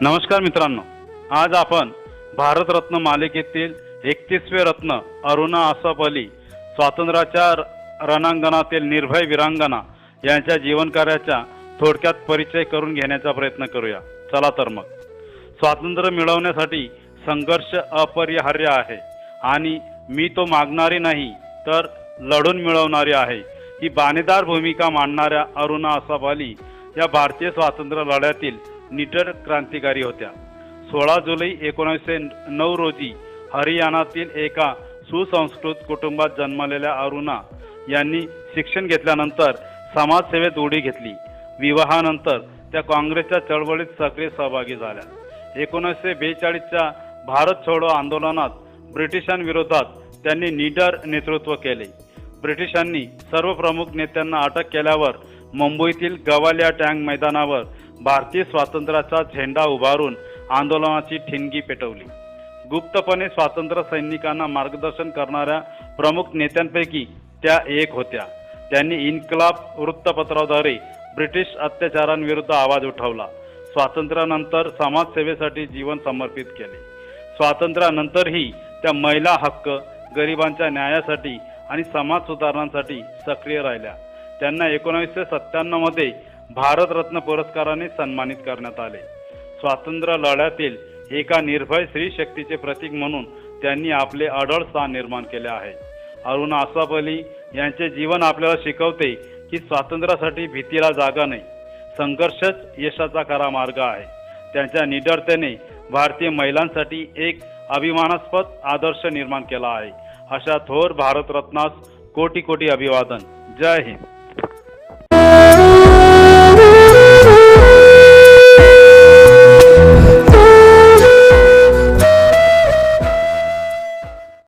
नमस्कार मित्रांनो आज आपण भारतरत्न मालिकेतील एकतीसवे रत्न अरुणा आसफ अली स्वातंत्र्याच्या र- रणांगणातील निर्भय वीरांगना यांच्या जीवनकार्याचा थोडक्यात परिचय करून घेण्याचा प्रयत्न करूया. चला तर मग. स्वातंत्र्य मिळवण्यासाठी संघर्ष अपरिहार्य आहे आणि मी तो मागणारी नाही तर लढून मिळवणारी आहे ही बाणेदार भूमिका मांडणाऱ्या अरुणा आसाफ अली या भारतीय स्वातंत्र्य लढ्यातील निटर क्रांतिकारी होत्या. सोळा जुलै एकोणीसशे नऊ रोजी हरियाणातील एका सुसंस्कृत कुटुंबात जन्मलेल्या अरुणा यांनी शिक्षण घेतल्यानंतर समाजसेवेत उडी घेतली. विवाहानंतर त्या काँग्रेसच्या चळवळीत सक्रिय सहभागी झाल्या. एकोणीसशे बेचाळीसच्या भारत छोडो आंदोलनात ब्रिटिशांविरोधात त्यांनी निडर नेतृत्व केले. ब्रिटिशांनी सर्व प्रमुख नेत्यांना अटक केल्यावर मुंबईतील गवालिया टँक मैदानावर भारतीय स्वातंत्र्याचा झेंडा उभारून आंदोलनाची ठिणगी पेटवली. गुप्तपणे स्वातंत्र्य सैनिकांना मार्गदर्शन करणाऱ्या प्रमुख नेत्यांपैकी त्या एक होत्या. त्यांनी इन्कलाब वृत्तपत्राद्वारे ब्रिटिश अत्याचारांविरुद्ध आवाज उठवला. स्वातंत्र्यानंतर समाजसेवेसाठी जीवन समर्पित केले. स्वातंत्र्यानंतरही त्या महिला हक्क गरिबांच्या न्यायासाठी आणि समाज सुधारणांसाठी सक्रिय राहिल्या. त्यांना एकोणावीसशे सत्त्याण्णवमध्ये भारतरत्न पुरस्काराने सन्मानित करण्यात आले. स्वातंत्र्य लढ्यातील एका निर्भय स्त्री शक्तीचे प्रतीक म्हणून त्यांनी आपले अडळ स्थान निर्माण केले आहे. अरुण आसाफ अली यांचे जीवन आपल्याला शिकवते की स्वातंत्र्यासाठी भीतीला जागा नाही. संघर्षच यशाचा खरा मार्ग आहे. त्यांच्या निडरतेने भारतीय महिलांसाठी एक अभिमानास्पद आदर्श निर्माण केला आहे. अशा थोर भारतरत्नास कोटी कोटी अभिवादन. जय हिंद.